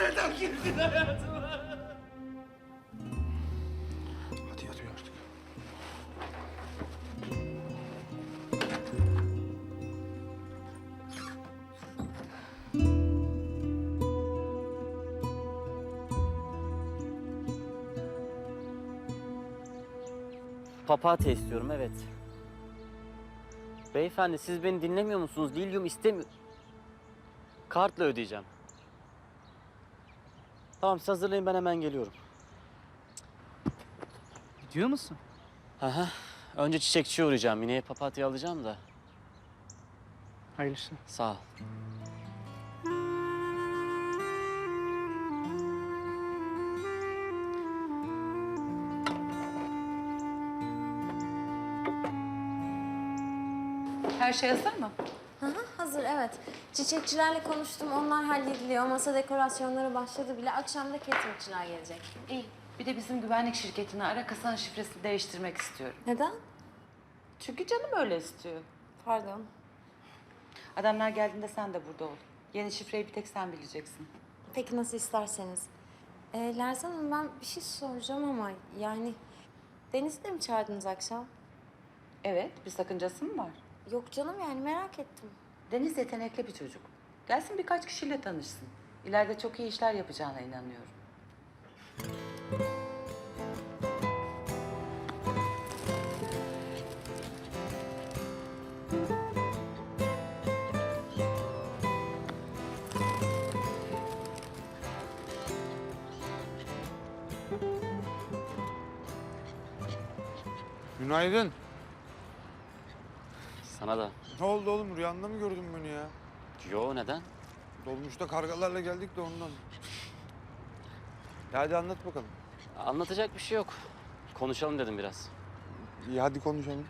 Neden girdin hayatıma? Hadi yatıyor artık. Papatya istiyorum evet. Beyefendi siz beni dinlemiyor musunuz? Lilyum istemiyor. Kartla ödeyeceğim. Tamam siz hazırlayın ben hemen geliyorum. Gidiyor musun? Aha. Önce çiçekçiye uğrayacağım. Mine'ye papatya alacağım da. Hayırlısı. Sağ ol. Her şey hazır mı? Hı hı, hazır evet. Çiçekçilerle konuştum. Onlar hallediliyor. Masa dekorasyonları başladı bile. Akşam da cateringçiler gelecek. İyi. Bir de bizim güvenlik şirketini ara kasanın şifresini değiştirmek istiyorum. Neden? Çünkü canım öyle istiyor. Pardon. Adamlar geldiğinde sen de burada ol. Yeni şifreyi bir tek sen bileceksin. Peki nasıl isterseniz. Ee, Lerzan Hanım ben bir şey soracağım ama yani... Deniz'i de mi çağırdınız akşam? Evet, bir sakıncası mı var? Yok canım yani merak ettim. Deniz yetenekli bir çocuk. Gelsin birkaç kişiyle tanışsın. İleride çok iyi işler yapacağına inanıyorum. Günaydın. Sana da. Ne oldu oğlum? Rüyanda mı gördün beni ya? Yo neden? Dolmuşta kargalarla geldik de ondan. Ya hadi anlat bakalım. Anlatacak bir şey yok. Konuşalım dedim biraz. İyi hadi konuşalım.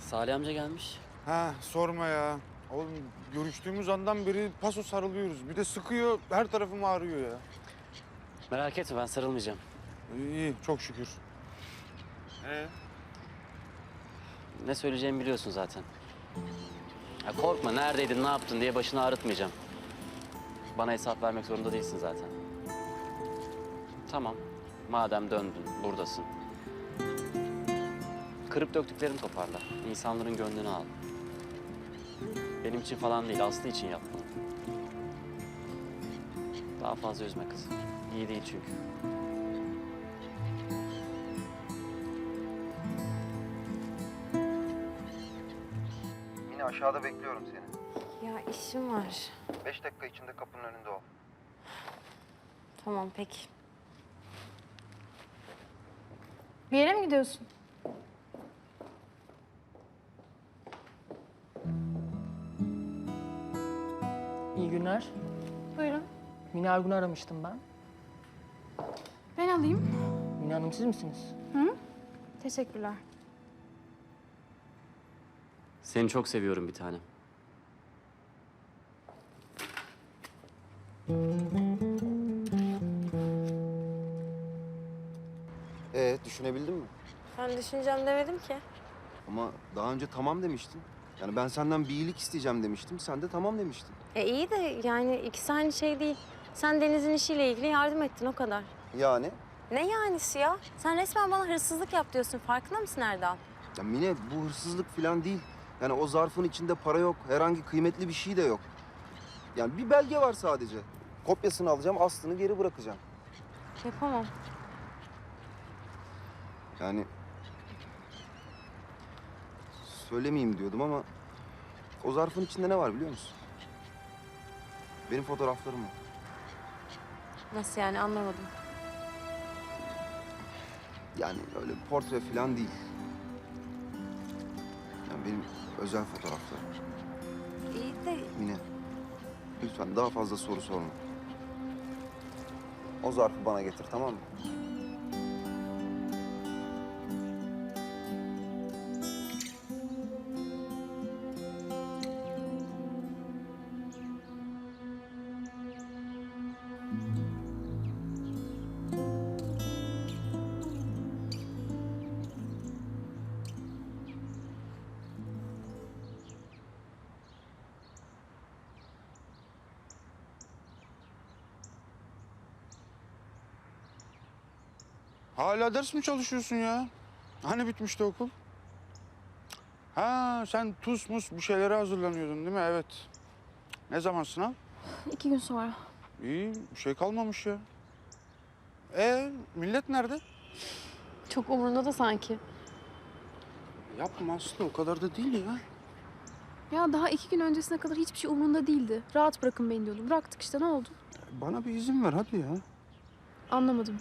Salih amca gelmiş. Ha sorma ya. Oğlum görüştüğümüz andan beri paso sarılıyoruz. Bir de sıkıyor, her tarafım ağrıyor ya. Merak etme ben sarılmayacağım. İyi, iyi çok şükür. Ee? Ne söyleyeceğimi biliyorsun zaten. Ya korkma neredeydin ne yaptın diye başını ağrıtmayacağım. Bana hesap vermek zorunda değilsin zaten. Tamam. Madem döndün, buradasın. Kırıp döktüklerini toparla. İnsanların gönlünü al. Benim için falan değil, Aslı için yapma. Daha fazla üzme kızı. İyi değil çünkü. Aşağıda bekliyorum seni. Ya işim var. Beş dakika içinde kapının önünde ol. Tamam peki. Bir yere mi gidiyorsun? İyi günler. Buyurun. Mine Ergun'u aramıştım ben. Ben alayım. Mine Hanım siz misiniz? Teşekkürler. Seni çok seviyorum bir tanem. Ee, düşünebildin mi? Ben düşüneceğim demedim ki. Ama daha önce tamam demiştin. Yani ben senden bir iyilik isteyeceğim demiştim. Sen de tamam demiştin. E iyi de yani ikisi aynı şey değil. Sen Deniz'in işiyle ilgili yardım ettin o kadar. Yani? Ne yanisi ya? Sen resmen bana hırsızlık yap diyorsun. Farkında mısın Erdal? Ya Mine bu hırsızlık falan değil. Yani o zarfın içinde para yok. Herhangi kıymetli bir şey de yok. Yani bir belge var sadece. Kopyasını alacağım, aslını geri bırakacağım. Yapamam. Yani söylemeyeyim diyordum ama o zarfın içinde ne var biliyor musun? Benim fotoğraflarım var. Nasıl yani anlamadım. Yani öyle portre falan değil. Özel fotoğraflarım. İyi de Mine, lütfen daha fazla soru sorma. O zarfı bana getir tamam mı? Hala ders mi çalışıyorsun ya? Hani bitmişti okul? Ha sen tuz mus bir şeylere hazırlanıyordun değil mi? Evet. Ne zaman sınav? İki gün sonra. İyi bir şey kalmamış ya. E millet nerede? Çok umurunda da sanki. Yapma Aslı o kadar da değil ya. Ya daha iki gün öncesine kadar hiçbir şey umurunda değildi. Rahat bırakın beni diyordu. Bıraktık işte ne oldu? Bana bir izin ver hadi ya. Anlamadım.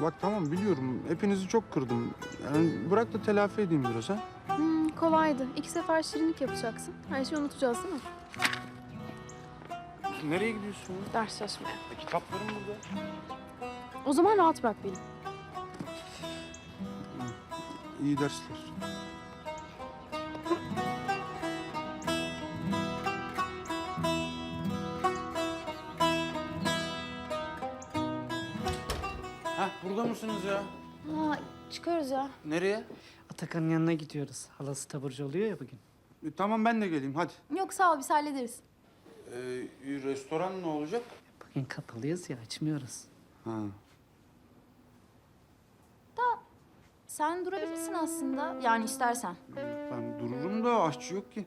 Bak tamam biliyorum hepinizi çok kırdım. Yani bırak da telafi edeyim biraz ha. Hmm, kolaydı. İki sefer şirinlik yapacaksın. Her şeyi unutacağız değil mi? Nereye gidiyorsun? Ders çalışmaya. E, kitaplarım burada. O zaman rahat bırak beni. İyi dersler. Burada mısınız ya? Ha, çıkıyoruz ya. Nereye? Atakan'ın yanına gidiyoruz. Halası taburcu oluyor ya bugün. E, tamam ben de geleyim hadi. Yok sağ ol biz hallederiz. Ee, restoran ne olacak? Bugün kapalıyız ya açmıyoruz. Ha. Sen durabilirsin aslında. Yani istersen. Ben dururum da aşçı yok ki.